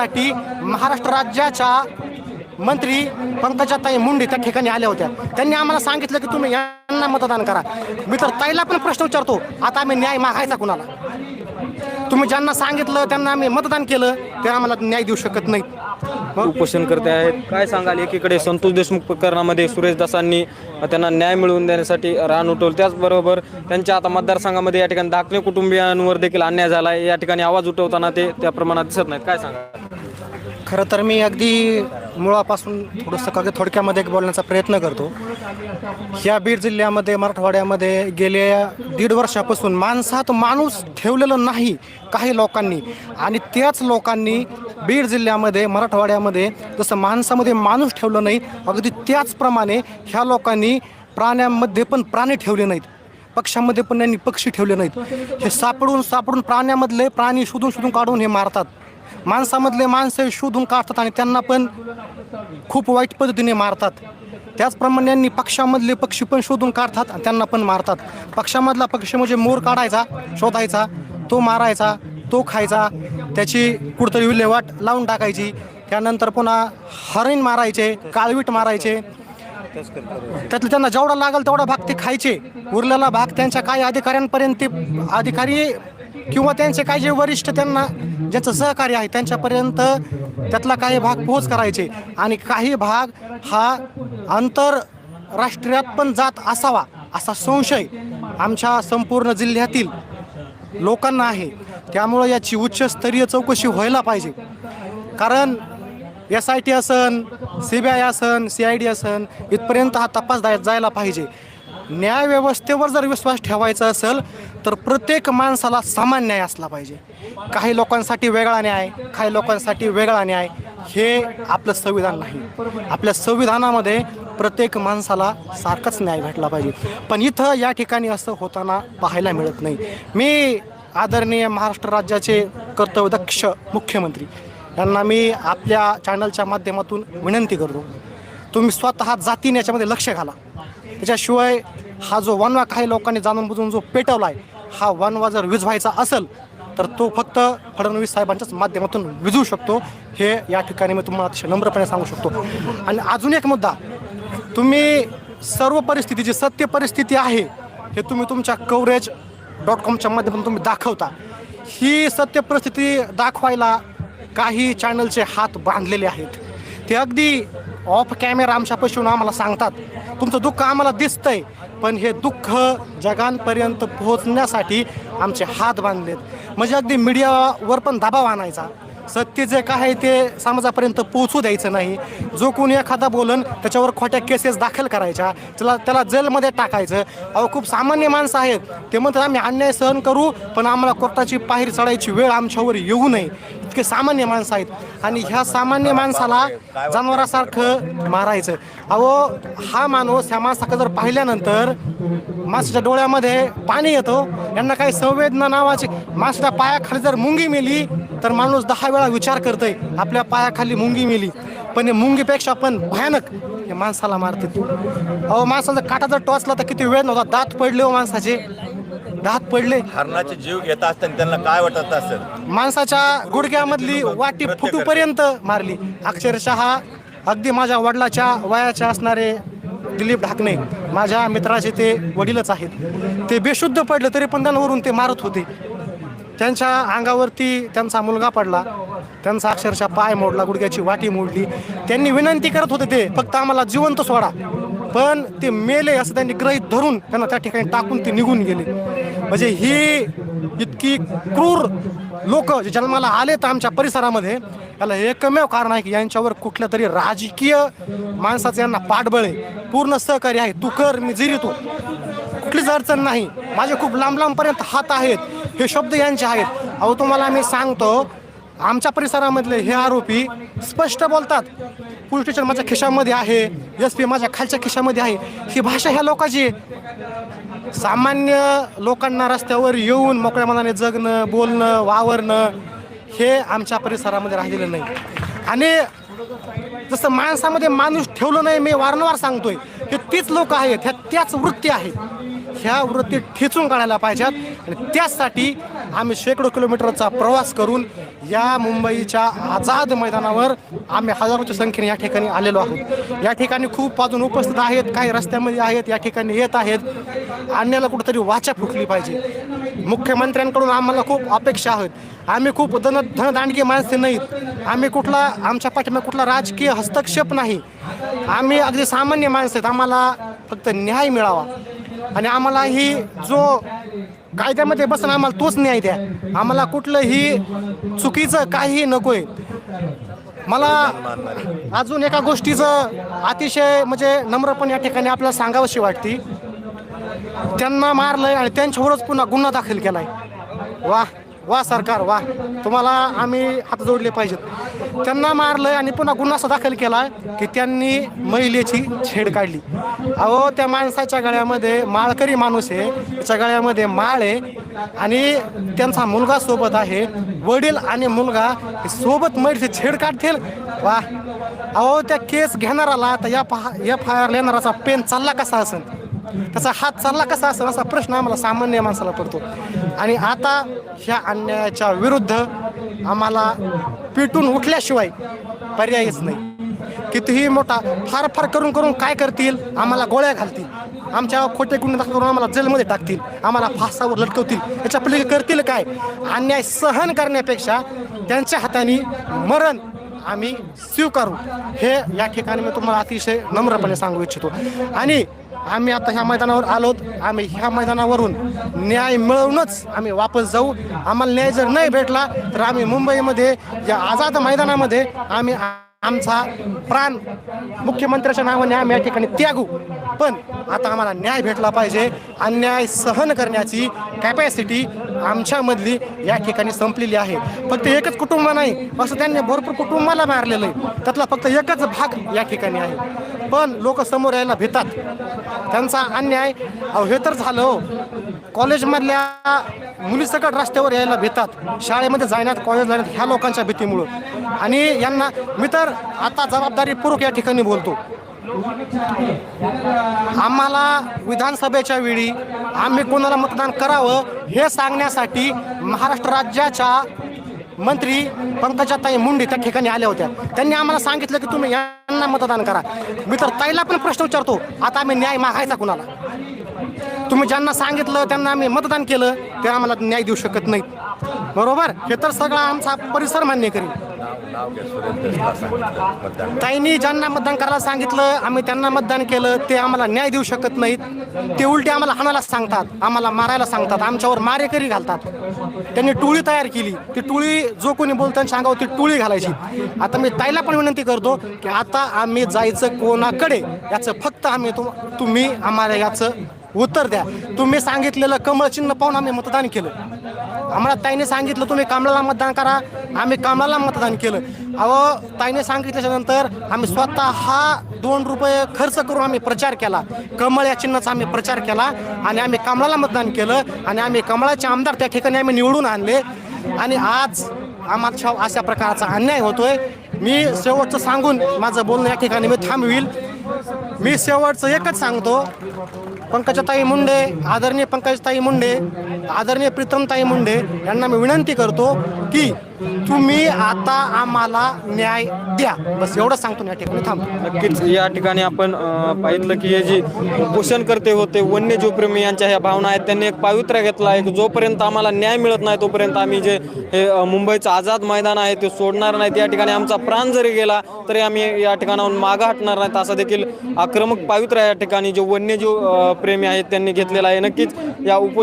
त्यासाठी महाराष्ट्र राज्याच्या मंत्री पंकजाताई मुंडे त्या ठिकाणी आल्या होत्या. त्यांनी आम्हाला सांगितलं की तुम्ही यांना मतदान करा. मी तर ताईला पण प्रश्न विचारतो आता आम्ही न्याय मागायचा कुणाला? तुम्ही ज्यांना सांगितलं त्यांना आम्ही मतदान केलं ते आम्हाला न्याय देऊ शकत नाही उपोषण करते आहेत. काय सांगाल? एकीकडे संतोष देशमुख प्रकरणामध्ये सुरेश दासांनी त्यांना न्याय मिळवून देण्यासाठी रान उठवलं. त्याचबरोबर त्यांच्या आता मतदारसंघामध्ये या ठिकाणी दाखले कुटुंबियांवर देखील अन्याय झाला आहे या ठिकाणी आवाज उठवताना ते त्या प्रमाणात दिसत नाहीत. काय सांगा खरं तर मी अगदी मुळापासून थोडंसं का थोडक्यामध्ये बोलण्याचा प्रयत्न करतो. या बीड जिल्ह्यामध्ये मराठवाड्यामध्ये गेल्या दीड वर्षापासून माणसात माणूस ठेवलेलं नाही काही लोकांनी. आणि त्याच लोकांनी बीड जिल्ह्यामध्ये मराठवाड्यामध्ये जसं माणसामध्ये माणूस ठेवलं नाही अगदी त्याचप्रमाणे ह्या लोकांनी प्राण्यांमध्ये पण प्राणी ठेवले नाहीत. पक्षामध्ये पण त्यांनी पक्षी ठेवले नाहीत. हे सापडून सापडून प्राण्यामधले प्राणी शोधून शोधून काढून हे मारतात. माणसामधले माणसं शोधून काढतात आणि त्यांना पण खूप वाईट पद्धतीने मारतात. त्याचप्रमाणे यांनी पक्षामधले पक्षी पण शोधून काढतात आणि त्यांना पण मारतात. पक्षामधला पक्षी म्हणजे मोर काढायचा शोधायचा तो मारायचा तो खायचा त्याची कुठतरी विल्हेवाट लावून टाकायची. त्यानंतर पुन्हा हरिण मारायचे काळवीट मारायचे. त्यातलं त्यांना जेवढा लागेल तेवढा भाग ते खायचे. उरलेला भाग त्यांच्या काही अधिकाऱ्यांपर्यंत ते अधिकारी किंवा त्यांचे काही जे वरिष्ठ त्यांना ज्याचं सहकार्य आहे त्यांच्यापर्यंत त्यातला काही भाग पोहोच करायचे. आणि काही भाग हा आंतरराष्ट्रीयात पण जात असावा असा संशय आमच्या संपूर्ण जिल्ह्यातील लोकांना आहे. त्यामुळं याची उच्चस्तरीय चौकशी व्हायला पाहिजे. कारण एस आय टी असन सी बी आय असन सी आय डी असन इथपर्यंत हा तपास जायला पाहिजे. न्यायव्यवस्थेवर जर विश्वास ठेवायचा असेल तर प्रत्येक माणसाला समान न्याय असला पाहिजे. काही लोकांसाठी वेगळा न्याय काही लोकांसाठी वेगळा न्याय हे आपलं संविधान नाही. आपल्या संविधानामध्ये प्रत्येक माणसाला सारखाच न्याय भेटला पाहिजे. पण इथं या ठिकाणी असं होताना पाहायला मिळत नाही. मी आदरणीय महाराष्ट्र राज्याचे कर्तव्यदक्ष मुख्यमंत्री. यांना मी आपल्या चॅनलच्या माध्यमातून विनंती करतो. तुम्ही स्वतः जातीने याच्यामध्ये लक्ष घाला. त्याच्याशिवाय हा जो वनवा काही लोकांनी जाणून बुजून जो पेटवला आहे हा वनवा जर विझवायचा असेल तर तो फक्त फडणवीस साहेबांच्याच माध्यमातून विजू शकतो. हे या ठिकाणी मी तुम्हाला अतिशय नम्रपणे सांगू शकतो. आणि अजून एक मुद्दा तुम्ही सर्व परिस्थिती जी सत्य परिस्थिती आहे हे तुम्ही तुमच्या कवरेज डॉट कॉमच्या माध्यमातून तुम्ही दाखवता. ही सत्य परिस्थिती दाखवायला काही चॅनलचे हात बांधलेले आहेत. ते अगदी ऑफ कॅमेरा आमच्या येऊन आम्हाला सांगतात तुमचं दुःख आम्हाला दिसतंय पण हे दुःख जगांपर्यंत पोहोचण्यासाठी आमचे हात बांधलेत. म्हणजे अगदी मीडियावर पण दबाव आणायचा. सत्य जे काय आहे ते समाजापर्यंत पोहोचू द्यायचं नाही. जो कोणी एखादा बोलन त्याच्यावर खोट्या केसेस दाखल करायच्या त्याला त्याला जेलमध्ये टाकायचं. अहो खूप सामान्य माणसं आहेत. ते म्हणतात आम्ही अन्याय सहन करू पण आम्हाला कोर्टाची पाहिर चढायची वेळ आमच्यावर येऊ नये. इतके सामान्य माणसं आहेत. आणि ह्या सामान्य माणसाला जनावरासारखं मारायचं. अहो हा माणूस ह्या माणसाकडे जर पाहिल्यानंतर माणसाच्या डोळ्यामध्ये पाणी येतो. यांना काही संवेदना नावाची माणसाच्या पायाखाली जर मुंगी मेली तर माणूस दहा वेळा विचार करतोय आपल्या पायाखाली मुंगी मेली. पण हे मुंगीपेक्षा पण भयानक हे माणसाला मारते अहो माणसाचा काटा जर टोचला तर किती वेळ नव्हता. दात पडले हो माणसाचे. दात पडले. हरणाचे जीव घेत असताना त्यांना काय वाटत असेल? माणसाच्या गुडघ्यामधली वाटी फुटूपर्यंत मारली. अक्षरशः अगदी माझ्या वडिलाच्या वयाचे असणारे दिलीप ढाकणे माझ्या मित्राचे ते वडीलच आहेत. ते बेशुद्ध पडले तरी पण त्यांवरून ते मारत होते. त्यांच्या अंगावरती त्यांचा मुलगा पडला. त्यांचा अक्षरशः पाय मोडला गुडघ्याची वाटी मोडली. त्यांनी विनंती करत होते ते फक्त आम्हाला जिवंत सोडा. पण ते मेले असं त्यांनी ग्रहित धरून त्यांना त्या ठिकाणी टाकून ते निघून गेले. म्हणजे ही इतकी क्रूर लोक जे जन्माला आले तर आमच्या परिसरामध्ये याला एकमेव कारण आहे की यांच्यावर कुठल्या तरी राजकीय माणसाचं यांना पाठबळ आहे. पूर्ण सहकार्य आहे. तू कर मी जिरितो. कुठलीच अडचण नाही. माझे खूप लांब लांबपर्यंत हात आहेत. हे शब्द यांचे आहेत. अहो तुम्हाला आम्ही सांगतो आमच्या परिसरामधले हे आरोपी स्पष्ट बोलतात. पोलीस स्टेशन माझ्या खिशामध्ये आहे एस पी माझ्या खालच्या खिशामध्ये आहे. ही भाषा ह्या लोकांची आहे. सामान्य लोकांना रस्त्यावर येऊन मोकळ्या मनाने जगणं बोलणं वावरणं हे आमच्या परिसरामध्ये राहिलेलं नाही. आणि जसं माणसामध्ये माणूस ठेवलं नाही मी वारंवार सांगतोय हे तीच लोक आहेत ह्या त्याच वृत्ती आहेत. ह्या वृत्ती ठेचून काढायला पाहिजेत. आणि त्यासाठी आम्ही शेकडो किलोमीटरचा प्रवास करून या मुंबईच्या आझाद मैदानावर आम्ही हजारोच्या संख्येने या ठिकाणी आलेलो आहोत. या ठिकाणी खूप अजून उपस्थित आहेत काही रस्त्यामध्ये आहेत या ठिकाणी येत आहेत. आणण्याला कुठंतरी वाचा फुटली पाहिजे. मुख्यमंत्र्यांकडून आम्हाला खूप अपेक्षा आहेत. आम्ही खूप धन धनदांडगी माणसे नाहीत. आम्ही कुठला आमच्या पाठीमागे कुठला राजकीय हस्तक्षेप नाही. आम्ही अगदी सामान्य माणसं आहेत. आम्हाला फक्त न्याय मिळावा. आणि आम्हाला ही जो कायद्यामध्ये बसून आम्हाला तोच न्याय द्या. आम्हाला कुठलंही चुकीचं काही नकोय. मला अजून एका गोष्टीचं अतिशय म्हणजे नम्रपणे या ठिकाणी आपल्याला सांगावशी वाटते. त्यांना मारलंय आणि त्यांच्यावरच पुन्हा गुन्हा दाखल केलाय. वा. वा सरकार वा. तुम्हाला आम्ही हात जोडले पाहिजेत. त्यांना मारलंय आणि पुन्हा गुन्हा असा दाखल केला की त्यांनी महिलेची छेड काढली. अहो त्या माणसाच्या गळ्यामध्ये माळकरी माणूस आहे. त्याच्या गळ्यामध्ये माळ आहे आणि त्यांचा मुलगा सोबत आहे. वडील आणि मुलगा सोबत महिलेची छेड काढतील. वा. अहो त्या केस घेणाराला तर या पहा एफ आय आर लेणाराचा पेन चालला कसा असेल? त्याचा हात चालला कसा असेल असा प्रश्न आम्हाला सामान्य माणसाला पडतो. आणि आता ह्या अन्यायाच्या विरुद्ध आम्हाला पेटून उठल्याशिवाय पर्यायच नाही. कितीही मोठा फार फार करून करून काय करतील आम्हाला गोळ्या घालतील. आमच्या खोटे गुन्हे दाखल करून आम्हाला जेलमध्ये टाकतील. आम्हाला फासावर लटकवतील. याच्या पलीकडे करतील काय? अन्याय सहन करण्यापेक्षा त्यांच्या हाताने मरण आम्ही स्वीकारू. हे या ठिकाणी मी तुम्हाला अतिशय नम्रपणे सांगू इच्छितो. आणि आम्ही आता ह्या मैदानावर आलोत. आम्ही ह्या मैदानावरून न्याय मिळवूनच आम्ही वापस जाऊ. आम्हाला न्याय जर नाही भेटला तर आम्ही मुंबईमध्ये या आझाद मैदानामध्ये आम्ही आमचा प्राण मुख्यमंत्र्याच्या नावाने आम्ही या ठिकाणी त्यागू. पण आता आम्हाला न्याय भेटला पाहिजे. अन्याय सहन करण्याची कॅपॅसिटी आमच्यामधली या ठिकाणी संपलेली आहे. फक्त एकच कुटुंब नाही असं त्यांनी भरपूर कुटुंबाला मारलेलं आहे. त्यातला फक्त एकच भाग या ठिकाणी आहे. पण लोक समोर यायला भेतात त्यांचा अन्याय अहो हे तर झालं हो. कॉलेजमधल्या मुलीसकट रस्त्यावर यायला भेतात शाळेमध्ये जाण्यात कॉलेज जाण्यात ह्या लोकांच्या भीतीमुळं. आणि यांना मी तर आता जबाबदारीपूर्वक या ठिकाणी बोलतो. आम्हाला विधानसभेच्या वेळी आम्ही कोणाला मतदान करावं हे सांगण्यासाठी महाराष्ट्र राज्याच्या मंत्री पंकजाताई मुंडे त्या ठिकाणी आल्या होत्या. त्यांनी आम्हाला सांगितलं की तुम्ही यांना मतदान करा. मी तर ताईला पण प्रश्न विचारतो आता आम्ही न्याय मागायचा कुणाला? तुम्ही ज्यांना सांगितलं त्यांना आम्ही मतदान केलं ते आम्हाला न्याय देऊ शकत नाहीत. बरोबर? हे तर सगळा आमचा परिसर मान्य करेल ताईनी ताईंनी ज्यांना मतदान करायला सांगितलं आम्ही त्यांना मतदान केलं ते आम्हाला न्याय देऊ शकत नाहीत. ते उलटे आम्हाला हाणायला सांगतात आम्हाला मारायला सांगतात आमच्यावर मारेकरी घालतात. त्यांनी टोळी तयार केली. ती टोळी जो कोणी बोलताना सांगावं ती टोळी घालायची. आता मी ताईला पण विनंती करतो की आता आम्ही जायचं कोणाकडे याचं फक्त आम्ही तुम्ही आम्हाला याचं उत्तर द्या. तुम्ही सांगितलेलं कमळ चिन्ह पाहून आम्ही मतदान केलं. आम्हाला ताईने सांगितलं तुम्ही कमळाला मतदान करा. आम्ही कमळाला मतदान केलं. अहो ताईने सांगितल्याच्या नंतर आम्ही स्वतः हा दोन रुपये खर्च करून आम्ही प्रचार केला. कमळ या चिन्हाचा आम्ही प्रचार केला आणि आम्ही कमळाला मतदान केलं आणि आम्ही कमळाचे आमदार त्या ठिकाणी आम्ही निवडून आणले. आणि आज आम्हाला अशा प्रकारचा अन्याय होतोय. मी शेवटचं सांगून माझं बोलणं या ठिकाणी मी थांबवील. मी शेवटचं एकच सांगतो पंकजाताई मुंडे आदरणीय पंकजताई मुंडे आदरणीय प्रीतमताई मुंडे यांना मी विनंती करतो की तुम्ही आता आम्हाला न्याय द्या. बस एवढं सांगतो या ठिकाणी. थांबतो नक्कीच या ठिकाणी आपण पाहिलं पाहितलं की हे जे उपोषणकर्ते होते वन्यजीवप्रेमी यांच्या ह्या भावना आहेत त्यांनी एक पावित्र्य घेतला आहे की जोपर्यंत आम्हाला न्याय मिळत नाही तोपर्यंत आम्ही जे हे मुंबईचं आझाद मैदान आहे ते सोडणार नाहीत. या ठिकाणी आमचा प्राण जरी गेला तरी आम्ही या ठिकाणाहून मागं हटणार नाहीत. असा देखील आक्रमक पावित्र्य या ठिकाणी जे वन्यजीव प्रेमी आहेत त्यांनी घेतलेला आहे. नक्कीच या उपोष